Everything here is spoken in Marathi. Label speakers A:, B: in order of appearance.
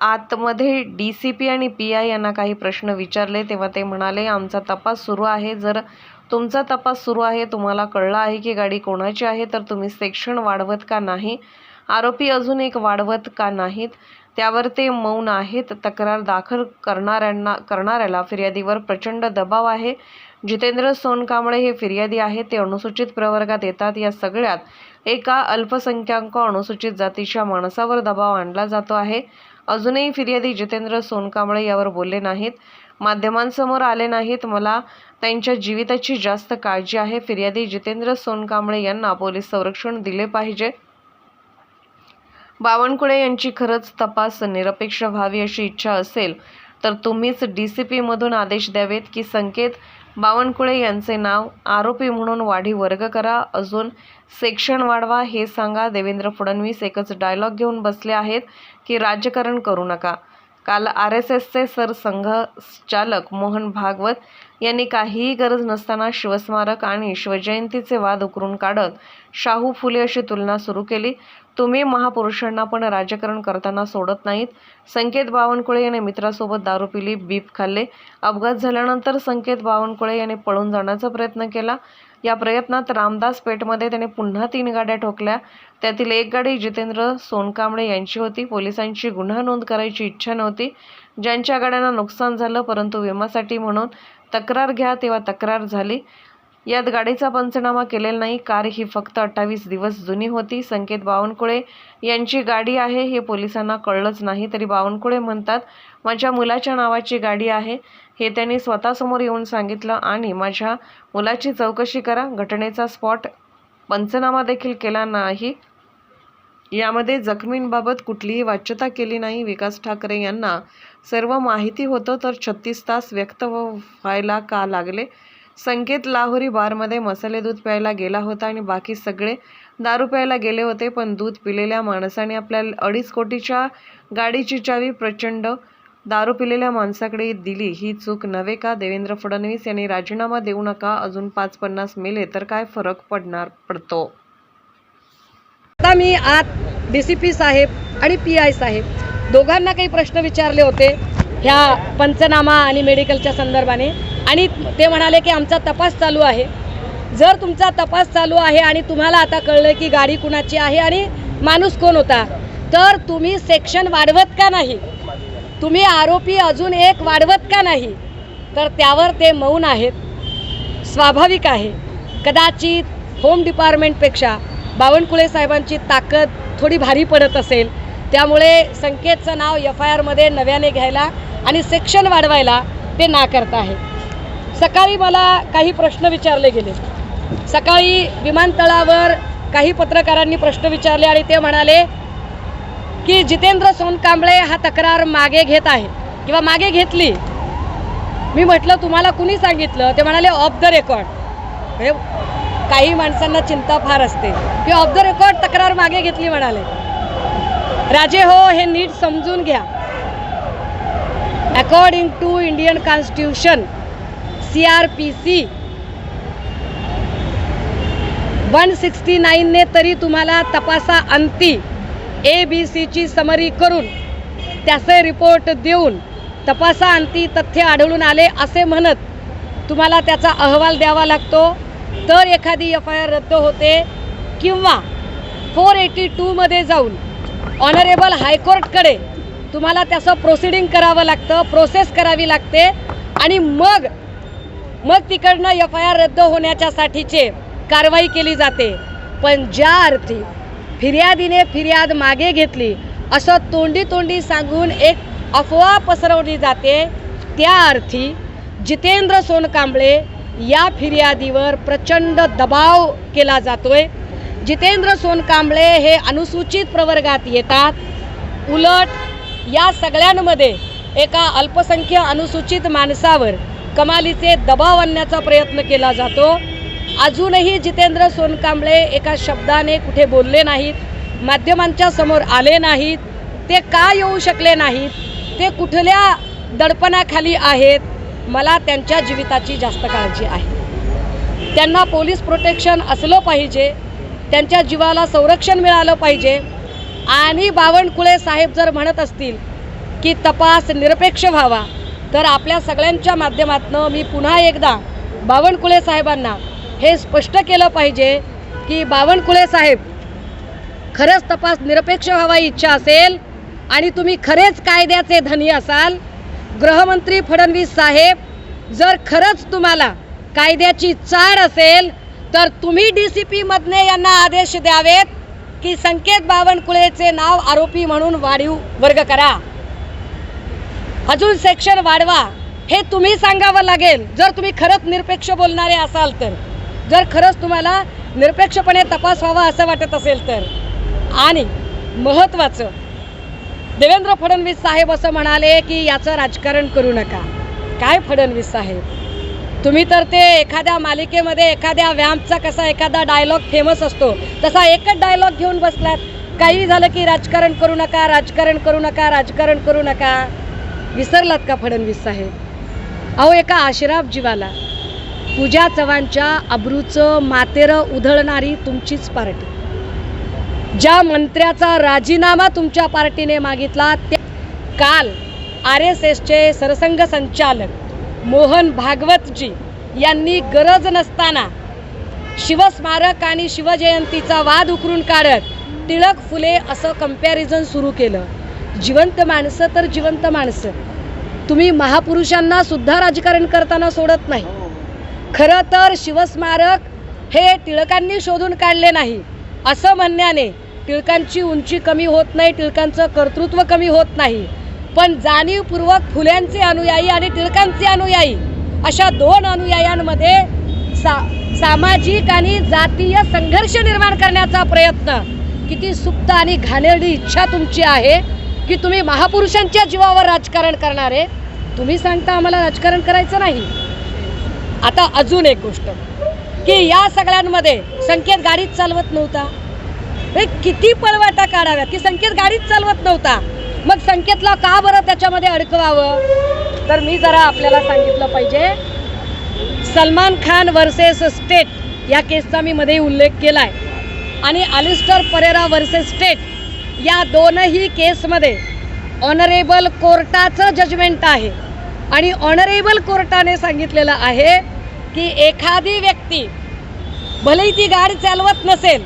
A: आतमध्ये डी सी पी आणि पी आय यांना काही प्रश्न विचारले तेव्हा ते म्हणाले आमचा तपास सुरू आहे. जर तुमचा तपास सुरू आहे तुम्हाला कळलं आहे की गाडी कोणाची आहे तर तुम्ही सेक्शन वाढवत का नाही? आरोपी अजून एक वाढवत का नाहीत? त्यावर ते मौन आहेत. तक्रार दाखल करणाऱ्यांना करणाऱ्याला फिर्यादीवर प्रचंड दबाव आहे. जितेंद्र सोनकांबळे हे फिर्यादी आहेत. ते अनुसूचित प्रवर्गात येतात. या सगळ्यात एका अल्पसंख्याक अनुसूचित जातीच्या माणसावर दबाव आणला जातो आहे. अजूनही फिर्यादी जितेंद्र सोनकांबळे यावर बोलले नाहीत. माध्यमांसमोर आले नाहीत. मला त्यांच्या जीविताची जास्त काळजी आहे. फिर्यादी जितेंद्र सोनकांबळे यांना पोलीस संरक्षण दिले पाहिजे. बावनकुळे यांची खरंच तपास निरपेक्ष व्हावी अशी इच्छा असेल तर तुम्हीच डी सी पीमधून आदेश द्यावेत की संकेत बावनकुळे यांचे नाव आरोपी म्हणून वाढी वर्ग करा. अजून सेक्शन वाढवा हे सांगा. देवेंद्र फडणवीस एकच डायलॉग घेऊन बसले आहेत की राजकारण करू नका. काल आर एस एसचे सरसंघचालक मोहन भागवत यांनी काहीही गरज नसताना शिवस्मारक आणि शिवजयंतीचे वाद उकरून काढत शाहू फुले अशी तुलना सुरू केली. तुम्ही महापुरुषांना पण राजकारण करताना सोडत नाहीत. संकेत बावनकुळे याने मित्रासोबत दारू पिली बीप खाल्ले. अपघात झाल्यानंतर संकेत बावनकुळे याने पळून जाण्याचा प्रयत्न केला. या प्रयत्नात रामदास पेठमध्ये त्याने पुन्हा तीन गाड्या ठोकल्या. त्यातील एक गाडी जितेंद्र सोनकांबळे यांची होती. पोलिसांची गुन्हा नोंद करायची इच्छा नव्हती. ज्यांच्या गाड्यांना नुकसान झालं परंतु विमासाठी म्हणून तक्रार घ्या तेव्हा तक्रार झाली. यात गाडीचा पंचनामा केलेला नाही कार ही फक्त अठ्ठावीस दिवस जुनी होती. संकेत बावनकुळे यांची गाडी आहे हे पोलिसांना कळलंच नाही. तरी बावनकुळे म्हणतात माझ्या मुलाच्या नावाची गाडी आहे. हे त्यांनी स्वतःसमोर येऊन सांगितलं आणि माझ्या मुलाची चौकशी करा. घटनेचा स्पॉट पंचनामा देखील केला नाही. यामध्ये जखमींबाबत कुठलीही वाच्यता केली नाही. विकास ठाकरे यांना सर्व माहिती होतं तर छत्तीस तास व्यक्त व्हायला का लागले? संकेत लाहोरी बारमध्ये मसाले दूध प्यायला गेला होता आणि बाकी सगळे दारू प्यायला गेले होते पण दूध पिलेल्या माणसाने आपल्या अडीच कोटीच्या गाडीची चावी प्रचंड दारू पिलेल्या माणसाकडे दिली. ही चूक नव्हे का? देवेंद्र फडणवीस यांनी राजीनामा देऊ नका अजून पाच पन्नास मेले तर काय फरक पडणार पडतो?
B: आता मी आत डी सी पी साहेब आणि पी आय साहेब दोघांना काही प्रश्न विचारले होते. ह्या पंचनामा आणि मेडिकलच्या संदर्भाने. आणि ते म्हणाले की आमचा तपास चालू आहे. जर तुमचा तपास चालू आहे आणि तुम्हाला आता कळलं की गाडी कुणाची आहे आणि माणूस कोण होता तर तुम्ही सेक्शन वाढवत का नाही? तुम्ही आरोपी अजून एक वाढवत का नाही? तर त्यावर ते मौन आहेत. स्वाभाविक आहे. कदाचित होम डिपार्टमेंटपेक्षा बावनकुळे साहेबांची ताकद थोडी भारी पडत असेल. त्यामुळे संकेतचं नाव एफ आय आरमध्ये नव्याने घ्यायला आणि सेक्शन वाढवायला ते नाकारत आहे. सकाळी मला काही प्रश्न विचारले गेले. सकाळी विमानतळावर काही पत्रकारांनी प्रश्न विचारले आणि ते म्हणाले की जितेंद्र सोनकांबळे हा तक्रार मागे घेत आहे किंवा मागे घेतली. मी म्हटलं तुम्हाला कुणी सांगितलं? ते म्हणाले ऑफ द रेकॉर्ड म्हणजे काही माणसांना चिंता फार असते. की ऑफ द रेकॉर्ड तक्रार मागे घेतली म्हणाले. राजे हो हे नीट समजून घ्या. According to Indian constitution C R P C one sixty नाईनने तरी तुम्हाला तपासा अंती ए बी सीची समरी करून त्याचे रिपोर्ट देऊन तपासा अंती तथ्य आढळून आले असे म्हणत तुम्हाला त्याचा अहवाल द्यावा लागतो. तर एखादी एफ आय आर रद्द होते किंवा फोर एटी टूमध्ये जाऊन ऑनरेबल हायकोर्टकडे तुम्हाला त्याचं प्रोसिडिंग करावं लागतं प्रोसेस करावी लागते. आणि मग मग तिकडनं एफ आय आर रद्द होण्याच्यासाठीचे कारवाई केली जाते. पण ज्या अर्थी फिर्यादीने फिर्याद मागे घेतली असं तोंडी तोंडी सांगून एक अफवा पसरवली जाते त्या अर्थी जितेंद्र सोनकांबळे या फिर्यादीवर प्रचंड दबाव केला जातोय. जितेंद्र सोनकांबळे हे अनुसूचित प्रवर्गात येतात. उलट या सगळ्यांमध्ये एका अल्पसंख्य अनुसूचित माणसावर कमालीचे दबाव आणण्याचा प्रयत्न केला जातो. अजूनही जितेंद्र सोनकांबळे एका शब्दाने कुठे बोलले नाहीत माध्यमांच्या समोर आले नाहीत ते का येऊ शकले नाहीत ते कुठल्या दडपणाखाली आहेत मला त्यांच्या जीविताची जास्त काळजी आहे. त्यांना पोलीस प्रोटेक्शन असलं पाहिजे त्यांच्या जीवाला संरक्षण मिळालं पाहिजे आणि बावनकुळे साहेब जर म्हणत असतील की तपास निरपेक्ष व्हावा तर आपल्या सगळ्यांच्या माध्यमातनं मी पुन्हा एकदा बावनकुळे साहेबांना हे स्पष्ट केलं पाहिजे की बावनकुळे साहेब खरंच तपास निरपेक्ष व्हावा इच्छा असेल आणि तुम्ही खरेच कायद्याचे धनी असाल गृहमंत्री फडणवीस साहेब जर खरंच तुम्हाला कायद्याची चाड असेल तर तुम्ही डी सी पीमधने यांना आदेश द्यावेत की संकेत बावनकुळेचे नाव आरोपी म्हणून वाढीव वर्ग करा. अजून सेक्शन वाढवा. हे तुम्ही सांगावं लागेल. जर तुम्ही खरंच निरपेक्ष बोलणारे असाल तर. जर खरंच तुम्हाला निरपेक्षपणे तपास व्हावा असं वाटत असेल तर. आणि महत्त्वाचं देवेंद्र फडणवीस साहेब असं म्हणाले की याचं राजकारण करू नका. काय फडणवीस साहेब? तुम्ही तर ते एखाद्या मालिकेमध्ये एखाद्या व्यायामचा कसा एखादा डायलॉग फेमस असतो तसा एकच डायलॉग घेऊन बसलात. काही झालं की राजकारण करू नका राजकारण करू नका राजकारण करू नका. विसरलात का फडणवीस साहेब? अहो एका आशिराफ जीवाला. पूजा चव्हाणच्या अब्रूचं मातेरं उधळणारी तुमचीच पार्टी. ज्या मंत्र्याचा राजीनामा तुमच्या पार्टीने मागितला ते काल आर एस एसचे सरसंघ संचालक मोहन भागवतजी यांनी गरज नसताना शिवस्मारक आणि शिवजयंतीचा वाद उकरून काढत टिळक फुले असं कंपॅरिझन सुरू केलं. जिवंत माणसं तर जिवंत माणसं. तुम्ही महापुरुषांना सुद्धा राजकारण करताना सोडत नाही. खरं तर शिवस्मारक हे टिळकांनी शोधून काढले नाही. असं म्हणण्याने टिळकांची उंची कमी होत नाही टिळकांचं कर्तृत्व कमी होत नाही. पण जाणीवपूर्वक फुल्यांचे अनुयायी आणि टिळकांचे अनुयायी अशा दोन अनुयायांमध्ये सा सामाजिक आणि जातीय संघर्ष निर्माण करण्याचा प्रयत्न. किती सुप्त आणि घाणेरडी इच्छा तुमची आहे की तुम्ही महापुरुषांच्या जीवावर राजकारण करणारे तुम्ही सांगता आम्हाला राजकारण करायचं नाही. आता अजून एक गोष्ट की या सगळ्यांमध्ये संकेत गाडीच चालवत नव्हता. हे किती पळवाटा काढाव्यात की संकेत गाडीच चालवत नव्हता. मग संकेतला का बरं त्याच्यामध्ये अडकवावं? तर मी जरा आपल्याला सांगितलं पाहिजे. सलमान खान वर्सेस स्टेट या केसचा मी मध्ये उल्लेख केला आहे आणि अलिस्टर परेरा वर्सेस स्टेट या दोनही केसमध्ये ऑनरेबल कोर्टाचं जजमेंट आहे. आणि ऑनरेबल कोर्टाने सांगितलेलं आहे की एखादी व्यक्ती भलेही ती गाडी चालवत नसेल